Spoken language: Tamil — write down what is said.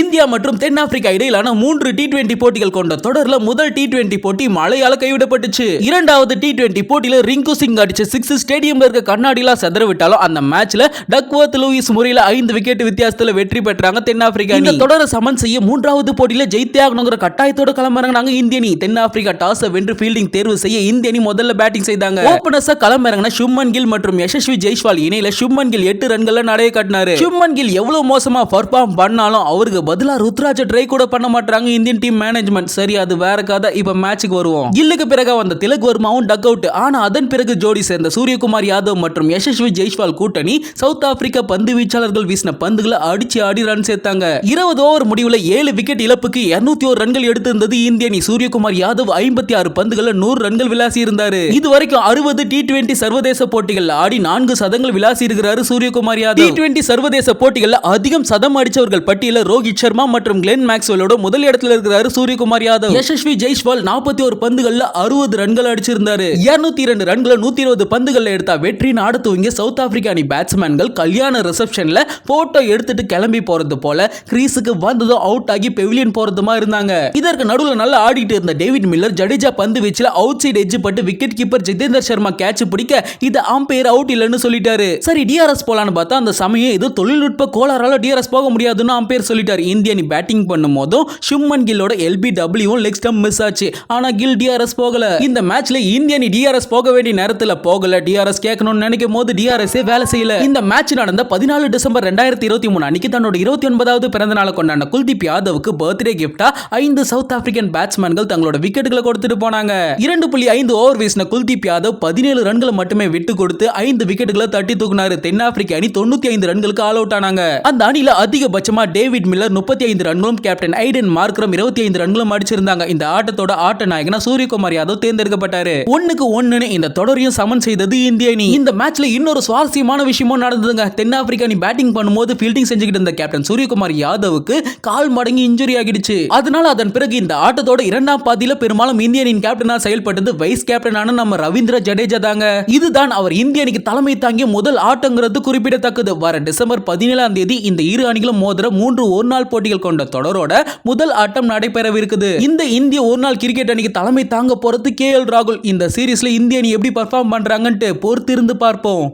இந்தியா மற்றும் தென்னாப்பிரிக்கா இடையிலான மூன்று டி டுவெண்டி போட்டிகள் கொண்ட தொடர்ல முதல் டி டுவெண்டி போட்டி மழையால கைவிடப்பட்டுச்சு. இரண்டாவது டி டுவெண்டி போட்டியில ரிங்கு சிங் அடிச்ச சிக்ஸ் ஸ்டேடியம்ல இருக்க கண்ணாடிலாம் செதற விட்டாலும் அந்த மேட்ச்ல டக்வர்த் லூயிஸ் முறையில ஐந்து விக்கெட் வித்தியாசத்துல வெற்றி பெற்றாங்க தென்னாப்பிரிக்கா இந்த தொடரை சமன் செய்ய மூன்றாவது போட்டியில ஜெயித்தே ஆகணுங்கிற கட்டாயத்தோட கிளம்புறாங்க இந்திய அணி. தென்னாப்பிரிக்கா டாஸ் வென்று ஃபீல்டிங் தேர்வு செய்ய இந்திய அணி முதல்ல பேட்டிங் செய்தாங்க. ஓபனர்ஸா களமிறங்கின சும்மன் கில் மற்றும் யசஸ்வி ஜெய்ஸ்வால் இணையில சும்மன் கில் எட்டு ரன்கள்ல நடைய காட்டினாரு. சும்மன் கில் எவ்வளவு மோசமா பர்ஃபார்ம் பண்ணாலும் அவருக்கு பதிலா ருத்ராஜ ட்ரை கூட பண்ண மாட்டாங்க இந்தியன் டீம் மேனேஜ்மெண்ட் சரி அது வேற கதை. இப்போ மேட்சுக்கு வருவோம். இல்லுக்கு பிறகு வந்த திலக் வர்மாவும் டக் அவுட் ஆனால் அதன் பிறகு ஜோடி சேர்ந்த சூரியகுமார் யாதவ் மற்றும் யசஸ்வி ஜெய்ஸ்வால் கூட்டணி சவுத் ஆப்பிரிக்கா பந்து வீச்சாளர்கள் வீசின பந்துகளை அடிச்சு ஆடி ரன் சேர்த்தாங்க. இருபது ஓவர் முடிவுல ஏழு விக்கெட் இழப்புக்கு இருநூத்தி ஒரு ரன்கள் எடுத்திருந்தது இந்திய அணி சூரியகுமார் யாதவ். ஐம்பத்தி ஆறு பந்துகளை நூறு ரன்கள் விளாசி இருந்தாரு இது வரைக்கும் அறுபது டி டுவெண்டி சர்வதேச போட்டிகள் ஆடி நான்கு சதங்கள் விளாசி இருக்கிறாரு சூரியகுமார் யாதவ். டி டுவெண்டி சர்வதேச போட்டிகள் அதிகம் சதம் அடிச்சவர்கள் பட்டியல ரோஹித் சர்மா மற்றும் கிளென் மேக்ஸ்வெலோட முதல் இடத்துல இருக்கிறாரு சூரியகுமார் யாதவ். யசஸ்வி ஜெய்ஸ்வால் நாற்பத்தி ஒரு பந்துகள்ல அறுபது ரன்கள் அடிச்சிருந்தாரு. இருநூத்தி இரண்டு ரன்களை நூத்தி இருபது பந்துகள்ல எடுத்தா வெற்றின்னு ஆட துவங்கிய சவுத் ஆப்பிரிக்கா அணி பேட்ஸ்மேன்கள் கல்யாண ரிசப்ஷன்ல போட்டோ எடுத்துட்டு கிளம்பி போறது போல கிரீஸுக்கு வந்ததும் அவுட் ஆகி பெவிலியன் போறதுமா இருந்தாங்க. இதற்கு நடுவுல நல்லா ஆடிட்டு இருந்த டேவிட் மில்லர் ஜடேஜா பந்து வீச்சுல அவுட் சைடு எஜ்ஜு பட்டு wicket keeper Jitender Sharma catch பிடிக்க இது அம்பையர் அவுட் இல்லைன்னு சொல்லிட்டாரு. சரி டிஆர்எஸ் போலான்னு பார்த்தா அந்த சமயம் இது தொழில்நுட்ப கோளாறால டிஆர்எஸ் போக முடியாதுன்னு அம்பையர் சொல்லிட்டாரு. இந்திய அணி பேட்டிங் பண்ணும் போதும் Shubman கில்லோட L B W leg stump miss ஆச்சு. ஆனா கில் டிஆர்எஸ் போகல. இந்த மேட்ச்ல இந்திய அணி டிஆர்எஸ் போக வேண்டிய நேரத்துல போகல. டிஆர்எஸ் கேட்கணும்னு நினைக்கும் போது டிஆர்எஸ் வேலை செய்யல. இந்த மேட்ச் நடந்த பதினாலு டிசம்பர் ரெண்டாயிரத்தி இருபத்தி மூணு அன்னைக்கு தன்னோட இருபத்தி ஒன்பதாவது பிறந்த நாளை கொண்டாடின குல்தீப் யாதவுக்கு பர்த்டே கிஃப்டா ஐந்து சவுத் ஆப்பிரிக்கன் பேட்ஸ்மேன்கள் தங்களோட விக்கெட்டுகளை கொடுத்துட்டு போனாங்க. இரண்டு புள்ளி ஐந்து ஓவர் வீசின குல்தீப் யாதவ் பதினேழு ரன்களை மட்டுமே விட்டு கொடுத்து ஐந்து விக்கெட்டுகளை தட்டி தூக்குனாரு. தென்னாப்பிரிக்க அணி தொண்ணூத்தி ஐந்து ரன்களுக்கு ஆல் அவுட் ஆனாங்க. அந்த அணியில அதிகபட்சமா டேவிட் மில்லர் முப்பத்தி ஐந்து ரன்களும் கேப்டன் ஐடன் மார்க்ரம் இருபத்தி ஐந்து ரன்களும் அடிச்சிருந்தாங்க. இந்த ஆட்டத்தோட ஆட்ட நாயகனா சூரியகுமார் யாதவ் தேர்ந்தெடுக்கப்பட்டாரு. ஒன்னுக்கு ஒன்னு இந்த தொடரையும் சமன் செய்தது இந்திய அணி. இந்த மேட்ச்ல இன்னொரு சுவாரஸ்யமான விஷயமும் நடந்ததுங்க. தென்னாப்பிரிக்கா அணி பேட்டிங் பண்ணும்போது ஃபீல்டிங் செஞ்சுக்கிட்டு இருந்த கேப்டன் சூரியகுமார் யாதவுக்கு கால் மடங்கி இன்ஜுரி ஆகிடுச்சு. அதனால அதன் பிறகு இந்த ஆட்டத்தோட இரண்டாம் பாதியில பெரும்பாலும் இந்திய அணியின் கேப்டனா செயல்பட்டது வைஸ் கேப்டனான நம்ம ரவீந்திர ஜடேஜா தாங்க. இதுதான் அவர் இந்திய அணிக்கு தலைமை தாங்கிய முதல் ஆட்டங்கிறது குறிப்பிடத்தக்கது. வர டிசம்பர் பதினேழாம் தேதி இந்த இரு அணிகளும் மோதிர மூன்று ஒன்று நாள் போட்டிகள் கொண்ட தொடரோட முதல் ஆட்டம் நடைபெறவிருக்குது. இந்த இந்திய ஒரு நாள் கிரிக்கெட் அணிக்கு தலைமை தாங்க போறது கே எல் ராகுல். இந்த சீரீஸ்ல இந்திய அணி எப்படி பர்ஃபார்ம் பண்றாங்கன்ட்டு பொறுத்திருந்து பார்ப்போம்.